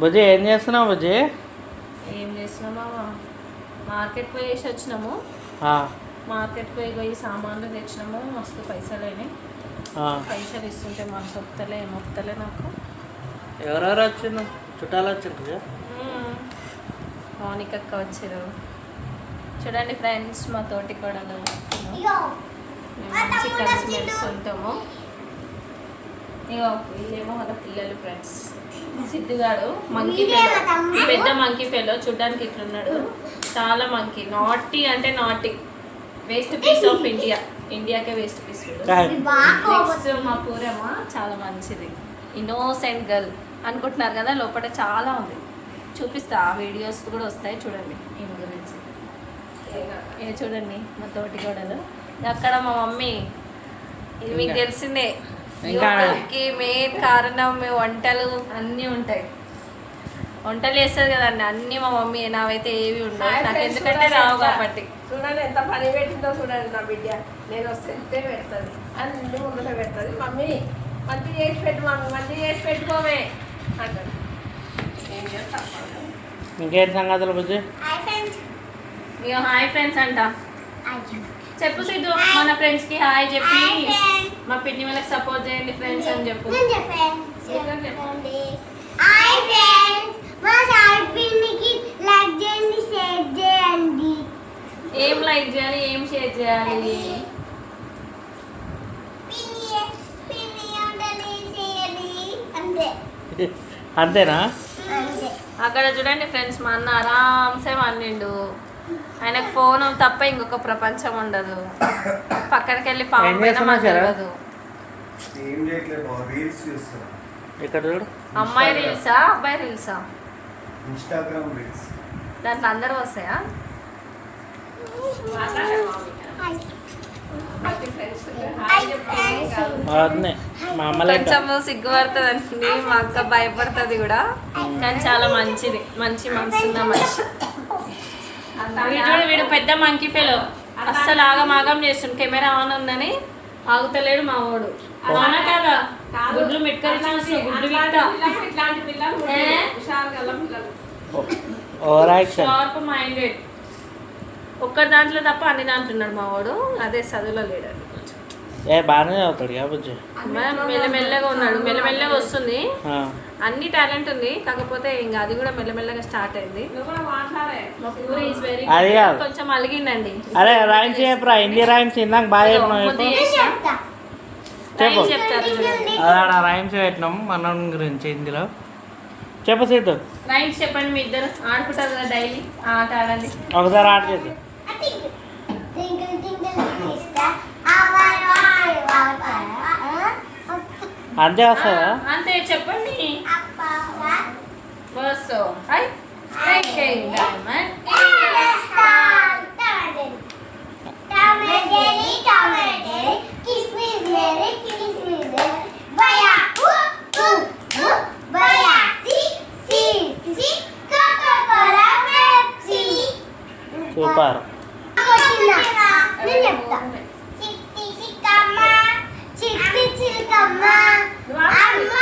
బుజ్జి ఏం చేస్తున్నావు బుజ్జి? ఏం చేసినామా మార్కెట్ పోయి వేసి వచ్చినాము. ఆ, మార్కెట్ పోయి పోయి సామాన్లు తెచ్చినాము. మస్తు పైసలు అయినాయి. ఆ. పైసలు ఇస్తుంటే మనసు ఒప్తలే ఏమొప్తలే నాకు. ఎవరెవరు వచ్చిండు చుట్టాలు వచ్చిండ్రు మ్మ్. మౌనిక అక్క వచ్చారు చూడండి ఫ్రెండ్స్ మా తోటి మేము మంచి కలిసిమెలిసి ఉంటాము. ఇగో వీళ్ళేమో వాళ్ళ పిల్లలు ఫ్రెండ్స్. సిద్ధుగాడు మంకీ ఫెలో పెద్ద మంకీ ఫెలో చూడ్డానికి ఇట్లున్నాడు. చాలా మంకీ నాటీ అంటే naughty waste piece of India ఇండియాకే waste piece next మా పూరమ్మ చాలా మంచిది. ఇన్నోసెంట్ గర్ల్ అనుకుంటున్నారు కదా లోపల చాలా ఉంది. చూపిస్తా ఆ వీడియోస్ కూడా వస్తాయి చూడండి ఈమె గురించి. ఇది చూడండి మా తోటి గోడలు. అక్కడ మా మమ్మీ ఇది మీకు తెలిసిందే. ఇంకా- మెయిన్ కారణం మీ వంటలు అన్నీ ఉంటాయి. వంటలు చేస్తుంది కదండి అన్నీ మా మమ్మీ నావైతే ఏవి ఉండవు. నాకు ఎందుకంటే రావు కాబట్టి. చూడండి ఎంత పని పెట్టిందో చూడండి నా బిడ్డ. నేను వస్తే పెడుతుంది. అన్ని ముందులో పెడుతుంది. మమ్మీ మంచి చేసి పెట్టు మమ్మీ మంచి చేసి పెట్టుకోమే అంటారు ఇంకేంటి సంగతులు బుజ్జి? ఇక హాయ్ ఫ్రెండ్స్ అంట. చెప్పు సిద్ధు మన ఫ్రెండ్స్కి హాయ్ చెప్పి. మా పిన్ని వాళ్ళకి సపోర్ట్ చేయండి ఫ్రెండ్స్ అని చెప్పు. హాయ్ ఫ్రెండ్స్ మా సాయి పిన్నికి లైక్ చేయండి షేర్ చేయండి. ఏం లైక్ చేయాలి ఏం షేర్ చేయాలి? అంతేనా? అంతే. అక్కడ చూడండి ఫ్రెండ్స్ మా అన్న ఆరామ్సే వండిండు. ఆయనకు ఫోన్ తప్ప ఇంకొక ప్రపంచం ఉండదు. పక్కనకి వెళ్ళి ఏం పాము పైన చేస్తున్నావు మాకు శరత్? తెలియదు ఏం చేయట్లేదు బాబు రీల్స్ చూస్తున్నా. ఇక్కడ చూడు? అమ్మాయి రీల్సా? అబ్బాయి రీల్సా? Instagram reels. దాంట్లో అందరూ వస్తాయా? అవుతుంది మా అమ్మ లెక్క కొంచెం సిగ్గుపడుతుంది మా అక్క భయపడుతుంది కూడా. కానీ చాలా మంచిది మంచి మనసు మనిషి. వీడు చూడు, వీడు పెద్ద మంకీ ఫెలో అస్సలు ఆగం ఆగం చేస్తుండు. కెమెరా ఆన్ ఉందని ఆగుతలేడు మా వాడు అవునా కదా? గుడ్లు గుడ్లు షార్ప్ మైండెడ్ ఒక్క దాంట్లో తప్ప అన్ని దాంట్లో ఉన్నాడు మా వాడు అదే చదువులో లేడండి కొంచెం ఏ బాగానే బుజ్జి. మరి మెల్లమెల్లగా ఉన్నాడు. మెల్లమెల్లగా వస్తుంది. ఆ. అన్ని టాలెంట్ ఉంది కాకపోతే ఇంకా అది కూడా మెల్లమెల్లగా స్టార్ట్ అయింది అది. కాదు. కొంచెం అలిగిండండి అరే రైమ్స్ చెప్పరా హిందీ రైమ్స్ ఇందాక బాగా చెప్పు. అదాడ రైమ్స్ పెట్టినాం మన గురించి హిందీలో చెప్పు సిద్ధు రైమ్స్ చెప్పండి మీ ఇద్దరు ఆడుకుంటారు కదా డైలీ ఆట ఆడండి ఒకసారి ఆట చేద్దాం అంతే వస్తుందా అంతే చెప్పండి అప్పా బస్ హై థింకింగ్ డైమండ్ టమాటరీ టమాటరీ కిస్మిస్ మేరీ కిస్మిస్ బయా ఊ ఊ ఊ బయా సి సి సి కోకా కోలా పెప్సీ సూపర్ నేను చెప్తా చిట్టి చిక్కమ్మ చిట్టి చిలకమ్మ అమ్మ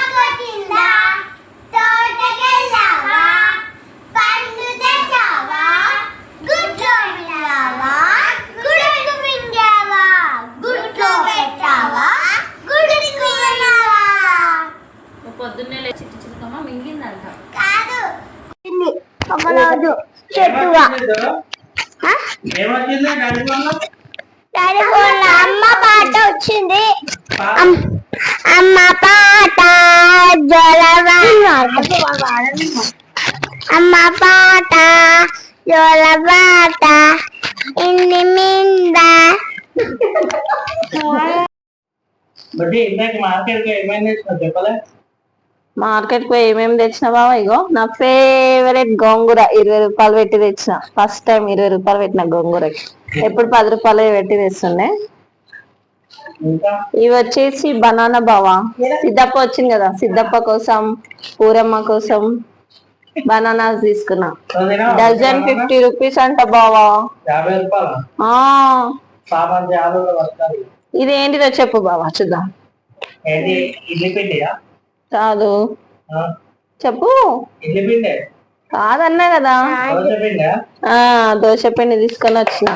అమ్మ పాట వచ్చింది. అమ్- అమ్మ పాట అమ్మ పాట జోలబాట ఇన్ని మింద. బట్టి ఇందాక మార్కెట్కి తెచ్చినావు చెప్పలే. మార్కెట్ పోయి ఏమేమి తెచ్చిన బావా ఇగో నా ఫేవరెట్ గోంగూర ఇరవై రూపాయలు పెట్టి తెచ్చిన. ఫస్ట్ టైం ఇరవై రూపాయలు పెట్టిన గోంగూరకి. ఎప్పుడు పది రూపాయలు పెట్టి తెస్తుండే. ఇవి వచ్చేసి బనానా బావా. సిద్ధప్ప వచ్చింది కదా సిద్ధప్ప కోసం పూరమ్మ కోసం బనానాస్ తీసుకున్నా. డజన్ ఫిఫ్టీ రూపీస్ అంట బావా. ఇది ఏంటిదో చెప్పు బావా చూద్దాం. కాదు. చెప్పు. కాదన్నా కదా. దోశ పిండి? ఆ దోశ పిండి తీసుకొని వచ్చిన.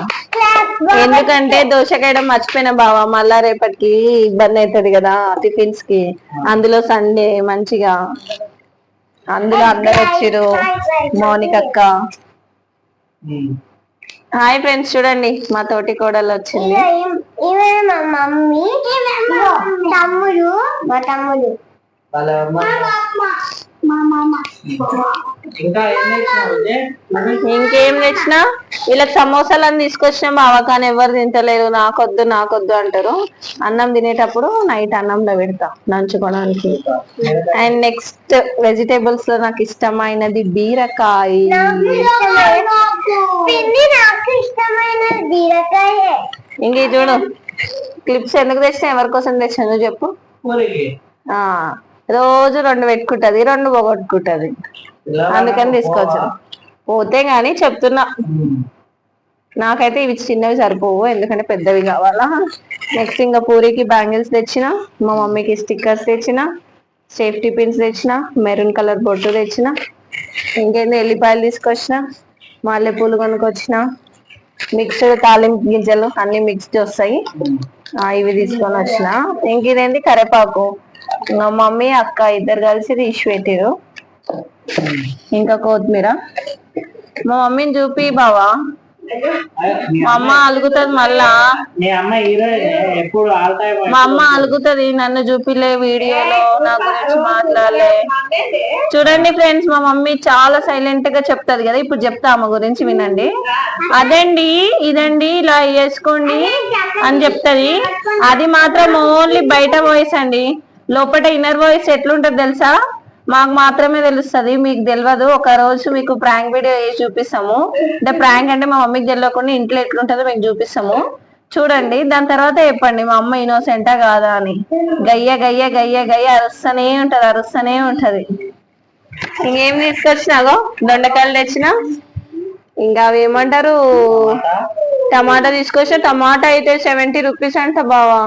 ఎందుకంటే దోశకేయడం మర్చిపోయిన బావా మళ్ళా రేపటికి ఇబ్బంది అవుతుంది కదా టిఫిన్స్కి అందులో సండే మంచిగా. అందులో అందరు వచ్చిరు మౌనిక అక్క. హాయ్ ఫ్రెండ్స్ చూడండి మా తోటి కోడలు వచ్చింది. ఇవే మా మమ్మీ తమ్ముడు. మా తమ్ముడు. వాళ్ళ ఇంకా ఏం తెచ్చినా వీళ్ళకి సమోసాలు అని తీసుకొచ్చిన బావ కానీ ఎవరు తింటలేరు నాకొద్దు నాకొద్దు అంటారు. అన్నం తినేటప్పుడు నైట్ అన్నంలో పెడతా నంచుకోవడానికి. అండ్ నెక్స్ట్ వెజిటేబుల్స్లో నాకు ఇష్టమైనది బీరకాయ. ఇంక ఇది చూడు క్లిప్స్ ఎందుకు తెచ్చినా ఎవరి కోసం తెచ్చా నువ్వు చెప్పు. రోజు రెండు పెట్టుకుంటది రెండు పోగొట్టుకుంటది. అందుకని తీసుకోవచ్చు పోతే గానీ చెప్తున్నా. నాకైతే ఇవి చిన్నవి సరిపోవు ఎందుకంటే పెద్దవి కావాలా. నెక్స్ట్ ఇంకా పూరికి బ్యాంగిల్స్ తెచ్చిన మా మమ్మీకి స్టిక్కర్స్ తెచ్చిన సేఫ్టీ పిన్స్ తెచ్చిన మెరూన్ కలర్ బొట్టు తెచ్చిన ఇంకేంది ఎల్లిపాయలు తీసుకొచ్చిన మల్లెపూలు కొనుక్కొచ్చిన మిక్స్డ్ తాలింపు గింజలు అన్ని మిక్స్డ్ వస్తాయి. ఆ, ఇవి తీసుకొని వచ్చిన. ఇంక ఇదేంటి కరేపాకు. మా మమ్మీ అక్క ఇద్దరు కలిసి తీసి పెట్టిరు ఇంకా కొత్తిమీర. మా మమ్మీని చూపి బావా. మీ అమ్మ అలుగుతుంది మళ్ళా. మీ అమ్మ అమ్మ అలుగుతుంది నన్ను చూపిలే వీడియోలో నా గురించి మాట్లాడలే. చూడండి ఫ్రెండ్స్ మా మమ్మీ చాలా సైలెంట్గా చెప్తాది కదా ఇప్పుడు చెప్తా ఆమె గురించి వినండి. అదండి ఇదండి ఇలా వేసుకోండి అని చెప్తది. అది మాత్రం ఓన్లీ బయట వాయిస్ అండి. లోపల ఇన్నర్ వాయిస్ ఎట్లుంటది తెలుసా? మాకు మాత్రమే తెలుస్తుంది మీకు తెలియదు ఒక రోజు మీకు ప్రాంక్ వీడియో వేసి చూపిస్తాము. అంటే ప్రాంక్ అంటే మా మమ్మీకి తెలియకుండా ఇంట్లో ఎట్లుంటుందో మీకు చూపిస్తాము. చూడండి దాని తర్వాత చెప్పండి మా అమ్మ ఇన్నోసెంటా కాదా అని. గయ్య గయ్య గయ్య గయ్య అరుస్తూనే ఉంటది అరుస్తూనే ఉంటది. ఇంకేం తీసుకొచ్చినాగో దొండకాయలు తెచ్చినా? ఇంకా అవి ఏమంటారు టమాటా తీసుకొచ్చిన టమాటా అయితే సెవెంటీ రూపీస్ అంట బావా.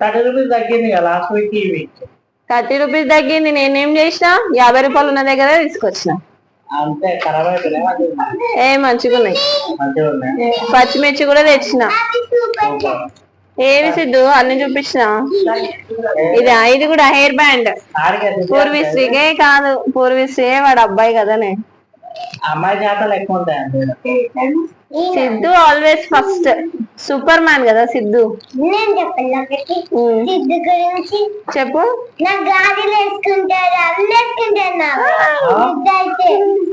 థర్టీ రూపీస్ తగ్గింది లాస్ట్ వీక్ ఈ వీక్ థర్టీ రూపీస్ తగ్గింది నేనేం చేసిన యాభై రూపాయలు ఉన్న దగ్గర తీసుకొచ్చిన. ఏ మంచిగున్నాయి. పచ్చిమిర్చి కూడా తెచ్చిన. ఏవి సిద్ధు అన్ని చూపించిన? ఇది ఇది కూడా హెయిర్ బ్యాండ్. పూర్వీశ్రీకే కాదు పూర్వీశ్రీ వాడు అబ్బాయి కదనే. అమ్మాయి జాతలు ఎక్కువ Siddhu always first super man కదా సిద్ధు? నేను ఒకటి. సిద్ధు గురించి? చెప్పు. నా గాజులు వేసుకుంటారు అల్లు వేసుకుంటారు నాకు. సిద్ధు అయితే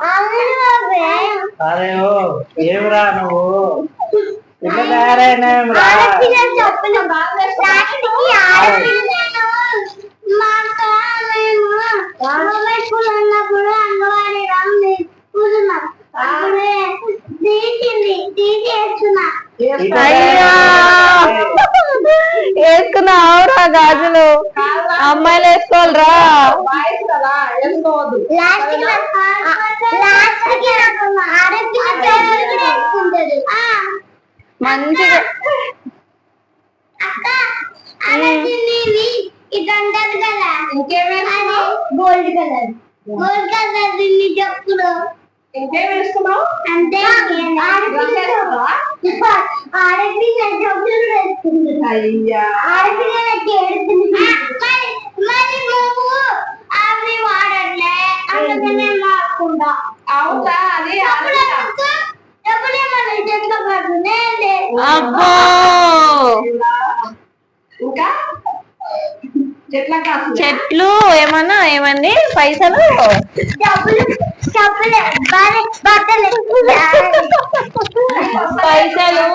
అవును బాబే. అరే ఓ ఏమిరా నువ్వు? ఇట్లా తయారైనారా ఆడపిల్లలు చెప్పులు. లాస్ట్కి ఆడపిల్లలు మా అక్క మేము రామ్ అయ్యా! వేసుకున్నావురా గాజులు. అమ్మాయిలు వేసుకోవాలిరా. మంచిగా. ఇంకేమైనా గోల్డ్ కలర్. గోల్డ్ కలర్ చెప్పులు ఇంకేం వేసుకున్నావు కూడా వేసుకుంది అయ్యా అవునా అది అబ్బో ఇంకా? చెట్ల ఏమన్నా ఏమండి? పైసలు? పైసలు?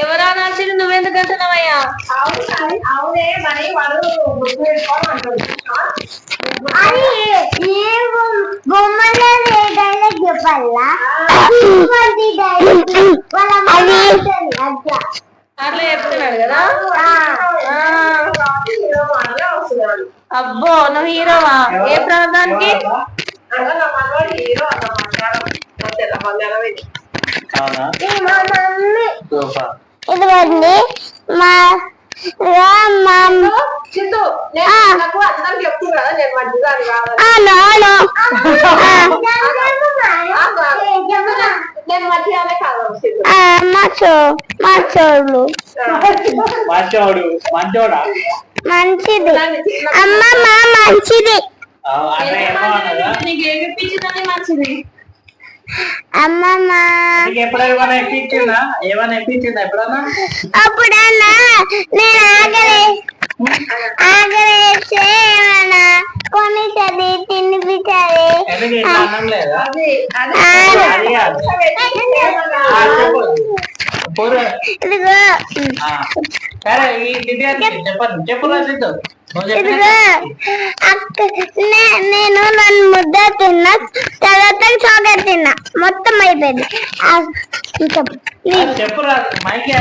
ఎవరో అనాల్సింది? నువ్వెందుకు అంటున్నావయ్యా? అవును మరి వాళ్ళ అట్లా చెప్తున్నాడు కదా? అబ్బో నువ్వు హీరోవా? ఏ ప్రాంతానికి? ఇదిగోండి మా మచ్చోళ్ళు మంచోడు మంచోడా మంచిది అమ్మమ్మ మంచిది ఆ, అన్నయ్య ఏమో అన్నదా నీకు ఏమి ఇప్పించిందని మంచిది అమ్మమ్మ. ఎప్పుడైనా ఏమైనా ఎక్కించిందా? ఏమైనా ఎక్కించిందా ఎప్పుడన్నా? అప్పుడన్నా నేను ఆకలి ఆకలి ఏమన్నా కొనిసరి తినిపించాలి అన్నం లేదా? చెప్పండి. చెప్పు. రాసిద్దు నేను రెండు ముద్ద తిన్నా తర్వాత చాక్లెట్ తిన్నా. మొత్తం అయిపోయింది. మైకి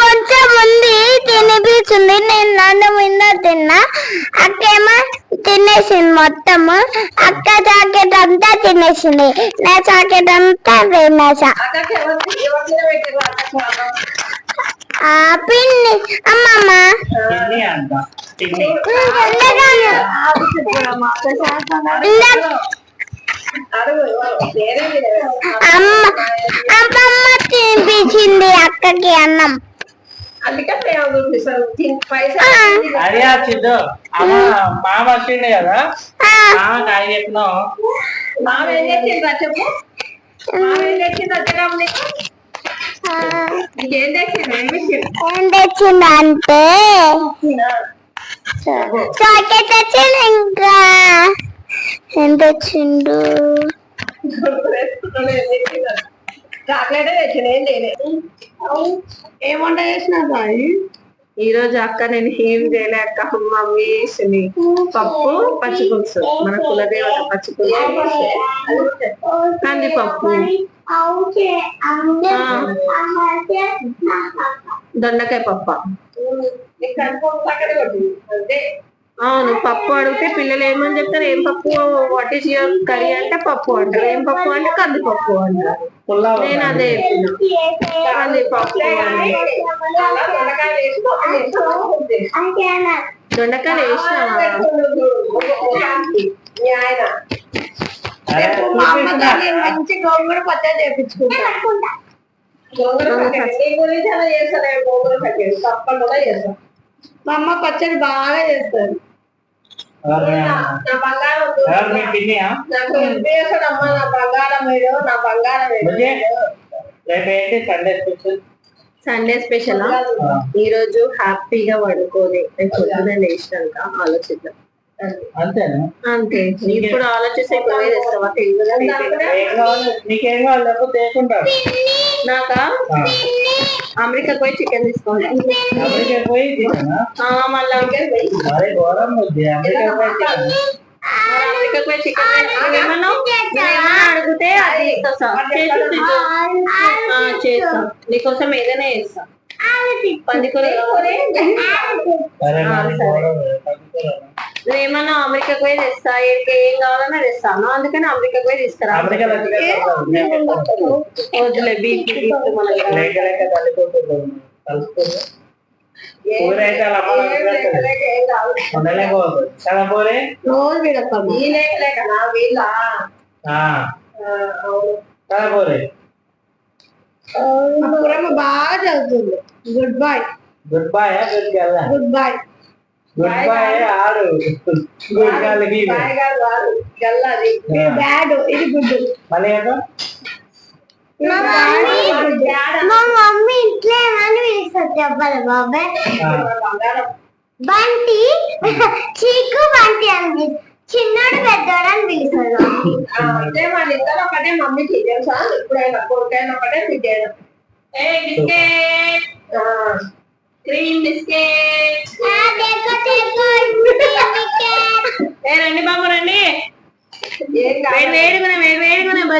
కొంచెం ఉంది తినిపించింది నేను రెండు ముద్ద తిన్నా. అక్కేమో తినేసింది మొత్తము. అక్క చాకెట్ అంతా తినేసింది. నా చాకెట్ అంతా తినేసా పిన్ని. అమ్మమ్మ అమ్మమ్మ తినిపించింది అక్కకి అన్నం. పైసలు ఆ. చిద్దు అమ్మ మామ వచ్చిండే కదా? ఆ, మామకి అది చెప్పినావు. మామ ఏం తెచ్చిండ్రా చెప్పు. మామ ఏం తెచ్చిండ్రా ఏం తెచ్చిందంటే చాకెట్ తెచ్చిండు ఇంకా? ఏం తెచ్చిండు చాక్లెట్ తెచ్చిన ఏం చేయలేదు ఏం వంట చేసినా ఈ రోజు అక్క నేను ఏం చేయలే అక్క? మమ్మీ వేసింది పప్పు పచ్చిపులుసు. మన కులదేవత పచ్చిపులుసు. కందిపప్పు దొండకాయ పప్పు. అవును పప్పు అడిగితే పిల్లలు ఏమని చెప్తారు? ఏం పప్పు వాట్ ఈస్ యువర్ కర్రీ అంటే పప్పు అంటారు. ఏం పప్పు అంటే కందిపప్పు అంటారు. నేను అదే కందిపప్పు. దొండకాయలు చూపిస్తున్నా. మంచి గోంగూర పచ్చడి చేపించుకుంటా. మా అమ్మ పచ్చడి బాగా చేస్తారు ఎవరు మీ- పిన్నియా రేపు ఏంటి? సండే స్పెషల్ సండే స్పెషల్ ఈ రోజు హ్యాపీగా పడుకోని రేపు పొద్దున లేచినాక ఆలోచిద్దాం. అంతేనా? అంతే. ఇప్పుడు ఆలోచిస్తే నీకేం కావాలి? నాకా అమెరికాకి పోయి చికెన్ తీసుకోండి అమెరికా పోయి మళ్ళా అమెరికా పోయి చికెన్ అడిగితే అది చేస్తా. నీకోసం ఏదైనా చేస్తా. పందికూర. నువ్వేమన్నా అమెరికాకి పోయి తెస్తా? ఏడికి ఏం కావాలన్నా తెస్తాను అందుకని అమెరికాకి పోయి తీసుకురా. వద్దులే పోరే ప్రేమ బాగా చదువుతుంది. Good boy. Good boy good boy. Good boy ఆడు గుడ్ గల్కి బాయ్ గారు వారు గల్లది బ్యాడ్ ఇది గుడ్ మళ్ళీ ఏదో మా మమ్మీ మా మమ్మీ ఇంట్లో ఏమని పిలుస్తుంది చెప్పాలి బాబాయ్? ఆ, బంటి? చీకు బంటి అని చిన్నోడు పెద్దోడు అని పిలుస్తుంది మమ్మీ. అంటే మన ఇద్దరు ఒకటే మమ్మీకి తెలుసా? ఇప్పుడైనా కొడుకైనా ఒకటే బిడ్డైనా ఏ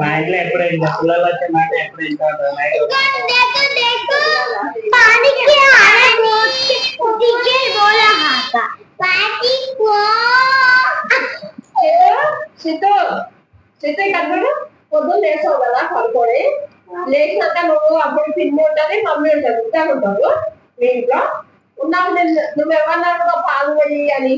మా పొద్దున్న లేసావు కదా పడుకోడే లేచినాక నువ్వు అప్పుడు తిండి ఉంటుంది మమ్మీ ఉంటుంది ఉంటాను ఉంటావు మీ ఇంట్లో ఉన్నావు నువ్వెవరన్నా పాల్గొని అని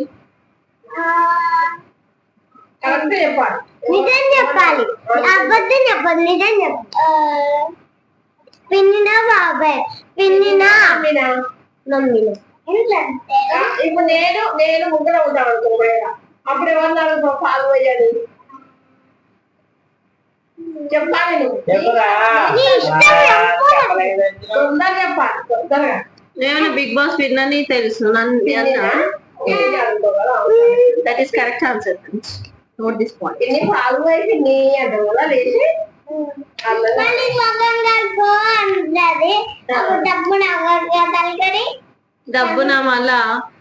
కరెక్ట్ చెప్పాలి నిజం చెప్పాలి. అబద్ధం చెప్పాలి నిజం చెప్పాలి. పిన్నినా బాబాయ్ పిన్నినా ఎందుకంటే ఆ, ఇప్పుడు నేను నేను ముగ్గురు ఉంటాను అనుకో. అప్పుడు అనుకో పాలు పోయాలి చెప్పాలి నువ్వు. తొందరగా చెప్పాలి తొందరగా. నేను బిగ్ బాస్ విన్నని తెలుసు నన్ను that is correct answer note this point పిన్ని పాలు పోయి నీ అంటావు కదా లేచి డబ్బున మళ్ళా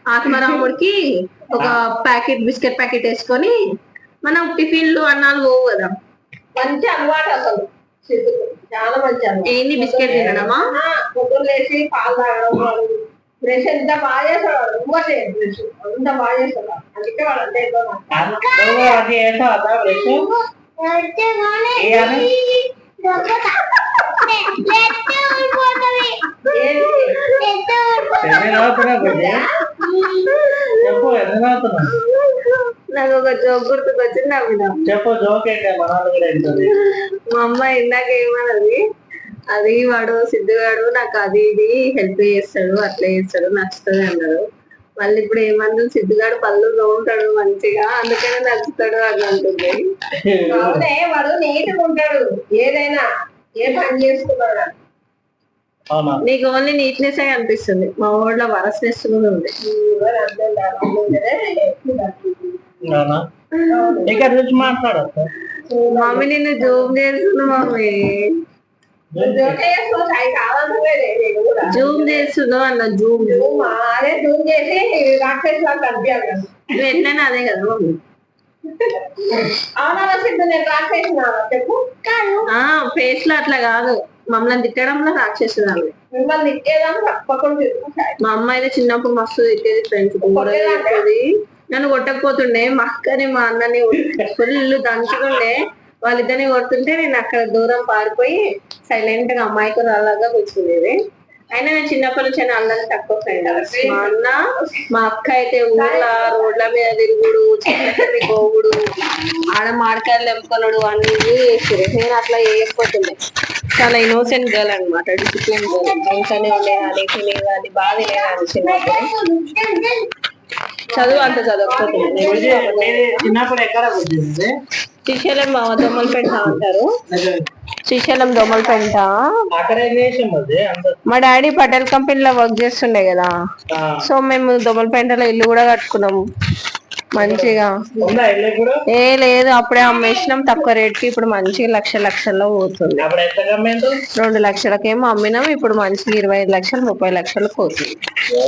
ఆత్మరాముడికి ఒక ప్యాకెట్ బిస్కెట్ ప్యాకెట్ వేసుకొని మనం టిఫిన్లు అన్నాలు పోవు కదా. మంచి అలవాటు అసలు. చాలా మంచి అలవాటు. ఏంది బిస్కెట్ తినడమా? పొద్దున్న లేచి పాలు తాగడం బ్రష్ ఎంత బాగా బ్రష్ అంత. అందుకే వాడు నాకు. ఒక జోక్ గుర్తుకొచ్చింది నవ్విన చెప్పు జోక్ ఏంటి? మా అమ్మ ఇందాక ఏమన్నది? అది వాడు సిద్ధుగాడు నాకు అది ఇది హెల్ప్ చేస్తాడు అట్లా చేస్తాడు నచ్చుతుంది అన్నాడు. మళ్ళీ ఇప్పుడు ఏమన్నా సిద్ధుగాడు పళ్ళు తోముతాడు మంచిగా అందుకనే నచ్చుతాడు అని అంటుంది. అవునే వాడు నీట్గా ఉంటాడు ఏదైనా ఏ పని చేసుకున్నాడు నీకు ఓన్లీ నీట్నెస్ అనిపిస్తుంది మా ఊళ్ళో వరస్నెస్ కూడా ఉంది. ఇక్కడ నుంచి మాట్లాడచ్చు మమ్మీ నిన్ను జూమ్ చేస్తున్నా మమ్మీ. జూమ్ చేస్తున్నావు అన్న జూమ్ జూమ్ అదే జూమ్ చేసి రాక్షస్ లాగా కనిపించాలి ఎట్లయినా అదే కదా మమ్మీ అవునా సిద్ధు నేను రాక్షసినా చెప్పు ఆ ఫేస్లో అట్లా కాదు మమ్మల్ని తిట్టడంలో రాక్షసురాలు మిమ్మల్ని తిట్టేదాన్ని పక్కన తిరుగుతాయి మా అమ్మ అయితే చిన్నప్పుడు మస్తు తిట్టేది ఫ్రెండ్స్ నన్ను కొట్టకపోతుండే మా అక్కని మా అన్నని ఫుల్ దంచుతుండే వాళ్ళిద్దరిని కొడుతుంటే నేను అక్కడ దూరం పారిపోయి సైలెంట్గా అమ్మాయికి అలాగా కూర్చునేది. అయినా నేను చిన్నప్పటి నుంచి అల్లని తక్కువ ఫ్రెండ్ మా అన్న మా అక్క అయితే ఊర్ల రోడ్ల మీద తిరుగుడు చెట్ల పోవుడు ఆడ మాడకాయలు తెంపుకొనుడు అన్ని చేసేది నేను అట్లా చేయకపోతుండే. చాలా ఇన్నోసెంట్ గర్ల్ అనమాట డిసిప్లిన్ గర్ల్ ఇంట్లోనే ఉండేదాన్ని తినేదాన్ని బాగా తినేదాన్ని చిన్నప్పుడు. చదువు అంత చదవకపోతుంది చిన్నప్పుడు ఎక్కడ? శ్రీశైలం దోమలపేట అంటారు. శ్రీశైలం దోమలపేట అంత. మా డాడీ పటేల్ కంపెనీలో వర్క్ చేస్తుండే కదా. సో మేము దోమలపేటలో ఇల్లు కూడా కట్టుకున్నాం. మంచిగా. ఏ లేదు అప్పుడే అమ్మేసినాం. తక్కువ రేట్కి ఇప్పుడు మంచిగా లక్ష లక్షల్లో పోతుంది. రెండు లక్షలకేమో అమ్మినాం. ఇప్పుడు మంచిగా ఇరవై ఐదు లక్షలు ముప్పై లక్షలు పోతుంది. ఓ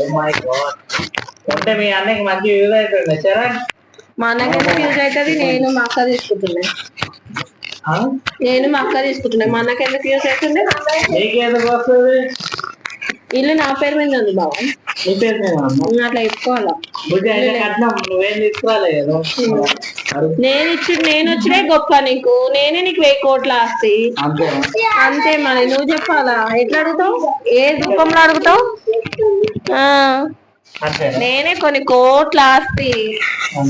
మై అన్నకైతే యూజ్ అవుతుంది నేను మా అక్క తీసుకుంటున్నా. నేను మా అక్క తీసుకుంటున్నా. మా అన్నకి ఎందుకు యూజ్ అవుతుంది? ఇల్లు నా పేరు మీద ఉంది బాబు? అట్లా అడుగు. నేను ఇచ్చి నేను వచ్చినే గొప్ప నీకు. నేనే నీకు వెయ్యి కోట్ల ఆస్తి. అంతే. మరి. నువ్వు చెప్పాలా? ఎట్లా అడుగుతావు? ఏ రూపంలో అడుగుతావు? నేనే కొన్ని కోట్ల ఆస్తి.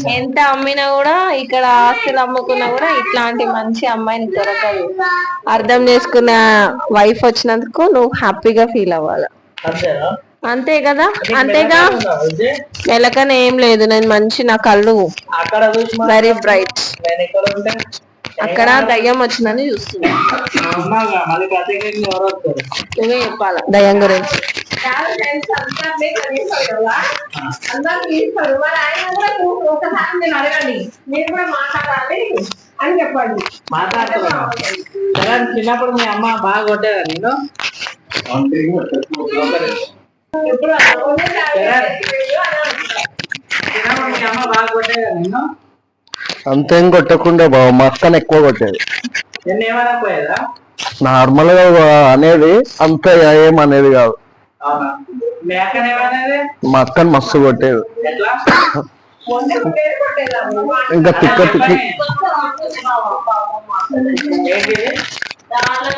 ఎంత అమ్మినా కూడా ఇక్కడ ఆస్తులు అమ్ముకున్నా కూడా ఇట్లాంటి మంచి అమ్మాయిని దొరకదు. అర్థం చేసుకున్న వైఫ్ వచ్చినందుకు నువ్వు హ్యాపీగా ఫీల్ అవ్వాలి. అంతే కదా? అంతేగా? నెలకనే ఏం లేదు నేను మంచి నా కళ్ళు వెరీ బ్రైట్ అక్కడ దయ్యం వచ్చిందని చూస్తున్నా. నువ్వే చెప్పాలా? దయ్యం గురించి. అని చెప్పండి. చిన్నప్పుడు మీ అమ్మ బాగా కొట్టేదా నేను ఇప్పుడు చిన్నప్పుడు మీ అమ్మ బాగా కొట్టేదా నేను అంతేం కొట్టకుండా బావ మా అక్కని ఎక్కువ కొట్టేది. నార్మల్గా అనేది అంత ఏం అనేది కాదు. మీ అక్కన మస్తు కొట్టేది. ఇంకా తిక్క తిక్కి ఏంటి దాంట్లో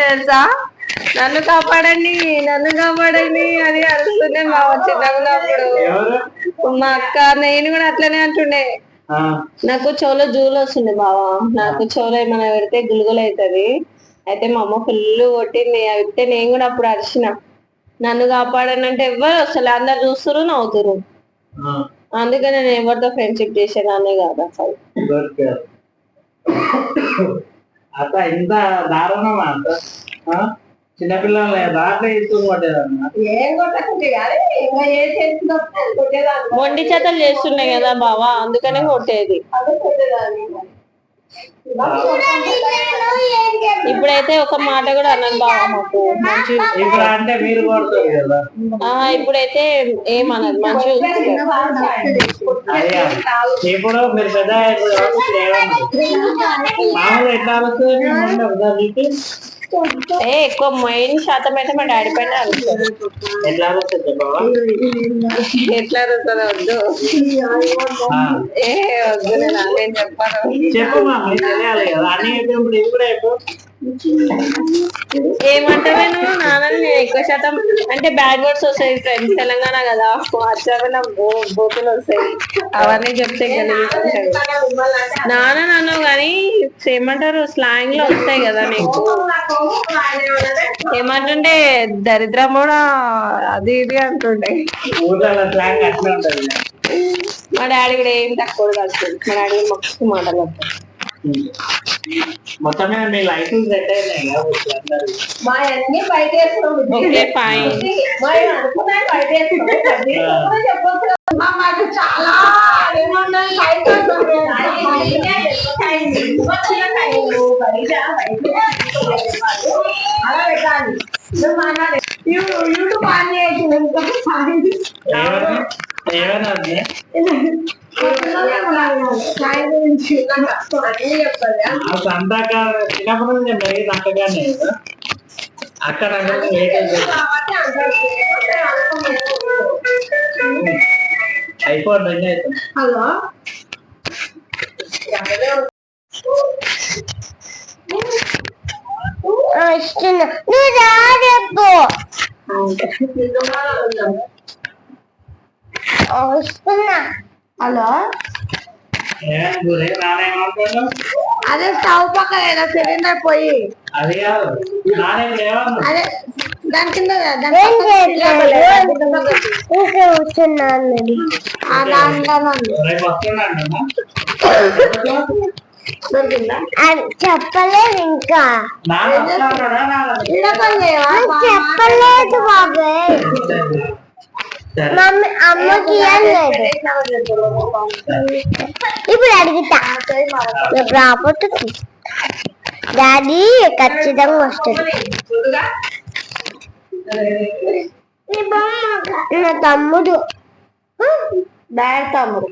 తెలుసా? నన్ను కాపాడండి నన్ను కాపాడండి అని అరుస్తుండే మా ఉన్నప్పుడు ఎవరు? మా అక్క నేను కూడా అట్లనే అంటుండే. నాకు చెవులో జూలు వస్తుంది బావా. నాకు చెవులో ఏమైనా పెడితే గులుగులు అవుతుంది. అయితే మా అమ్మ ఫుల్ కొట్టింది. అయితే నేను కూడా అప్పుడు అరిచిన నన్ను కాపాడనంటే ఎవ్వరు అసలు అందరు చూస్తురు నవ్వుతురు అందుకే నేను ఎవరితో ఫ్రెండ్షిప్ చేసేదాన్నే కాదు అసలు. అత్త ఇంత దారుణమా? చిన్నపిల్లలు మొండి చేతలు చేస్తున్నాయి కదా బావా అందుకనే కొట్టేది. ఇప్పుడైతే ఒక మాట కూడా అన్నాను బావా మాకు. మంచి ఇప్పుడు అంటే మీరు కొడుతుంది కదా. ఆ ఇప్పుడైతే ఏమన్నది. అయ్యా ఇప్పుడు మీరు పెద్ద ఎట్లా ఏ ఎక్కువ మెయిన్ శాతం అయితే మా డాడీ పైన. ఎట్లా ఎట్లా అరుస్తుందో వద్దు. ఏ వద్దు నేను నేను చెప్పాను చెప్పు. మా ఏమంటావే నువ్వు? నాన్నని నేను ఎక్కువ శాతం అంటే బ్యాడ్ వర్డ్స్ వస్తాయి ఫ్రెండ్స్ తెలంగాణ కదా. బో బోతులు వస్తాయి. అవన్నీ చెప్తే నాన్న నాన్న కానీ ఏమంటారు? స్లాంగ్లో వస్తాయి కదా నీకు. ఏమంటుండే? దరిద్రం కూడా అది ఇది అంటుండే. మా డాడీ కూడా ఏం తక్కువ కాదు. మా డాడీ మస్తు మాటలు వస్తాయి మొత్తం మీద మీ లైఫ్ సెట్ అయినాయి కదా ఇప్పుడు అందరూ. మా అన్ని బయట ఓకే ఫైన్ మా మాట చాలా ఏమన్నాయి అలా పెట్టాలి నువ్వు మాట్లాడే యూట్యూబ్ ఆన్ చేయొచ్చు ఏమైనా నేను పెరిగింది అక్కగానే కదా అక్కడ అవుతుంది హలో ఇస్తున్నా నువ్వు రా చెప్పు వస్తున్నా. హలో? అదే స్టవ్ పక్కన సిలిండర్ పోయి. అది దాని కింద లేదు. చెప్పలేదు ఇంకా. చెప్పలేదు బాబాయ్ సరే మమ్మీ అమ్మకి ఇవ్వలేదు ఇప్పుడు అడుగుతా. రాకపోతే డాడీ ఖచ్చితంగా వస్తుంది నా తమ్ముడు. డాడీ తమ్ముడు.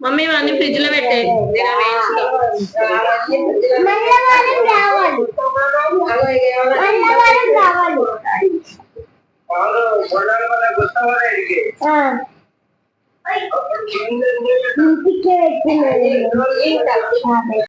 మమ్మీ ఇవన్నీ ఫ్రిడ్జ్లో పెట్టే. మంగళవారం రావాలి. మంగళవారం రావాలి. ఇంటికి పెట్టినది బాబాయ్.